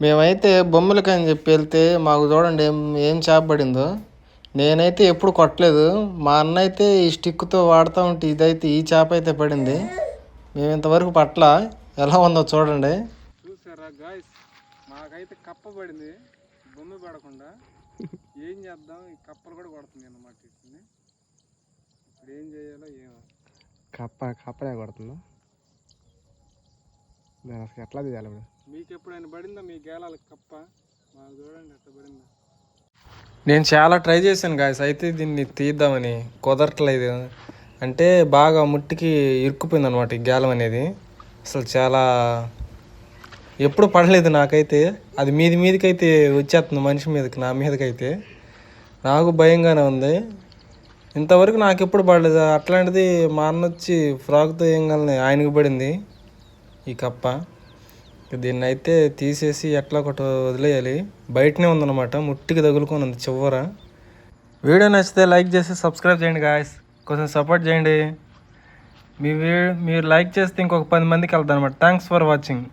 మేమైతే బొమ్మలకి అని చెప్పి వెళ్తే మాకు చూడండి ఏం ఏం చేప పడిందో. నేనైతే ఎప్పుడు కొట్టలేదు. మా అన్న అయితే ఈ స్టిక్తో వాడుతూ ఉంటే ఇదైతే ఈ చేప అయితే పడింది. మేము ఇంతవరకు పట్ల. ఎలా ఉందో చూడండి. చూసారా గాయస్ మాకైతే కప్ప పడింది. బొమ్మ పడకుండా. ఏం చేద్దాం? ఈ కప్పలు కూడా కొడుతుంది అన్నమాట ఇప్పుడు ఏం చేయాలో ఏమో. కప్ప కప్పలే కొడుతుందా? దాని అసలు ఎట్లా తీయాలి ఇప్పుడు మీకు ఎప్పుడైనా పడిందా? మీ గేలాలకు కప్ప? మాకు చూడండి ఎట్లా పడిందా. నేను చాలా ట్రై చేశాను గాయస్ అయితే దీన్ని తీద్దామని. కుదరట్లేదు. అంటే బాగా ముట్టికి ఇరుక్కుపోయింది అనమాట ఈ గేలం అనేది. అసలు చాలా ఎప్పుడు పడలేదు నాకైతే. అది మీది మీదకైతే వచ్చేస్తుంది మనిషి మీదకి నా మీదకైతే. నాకు భయంగానే ఉంది. ఇంతవరకు నాకు ఎప్పుడు పడలేదు. అట్లాంటిది మా అన్న వచ్చి ఫ్రాక్తో ఏం కలని ఆయనకు పడింది. ఈ కప్ప. దీన్ని అయితే తీసేసి ఎట్లా ఒకటి వదిలేయాలి. బయటనే ఉందన్నమాట ముట్టికి తగులుకొని ఉంది చివర. వీడియో నచ్చితే లైక్ చేసి సబ్స్క్రైబ్ చేయండి గాయస్ కొంచెం సపోర్ట్ చేయండి. మీ వీ మీరు లైక్ చేస్తే ఇంకొక పది మందికి వెళ్తాను అనమాట థ్యాంక్స్ ఫర్ వాచింగ్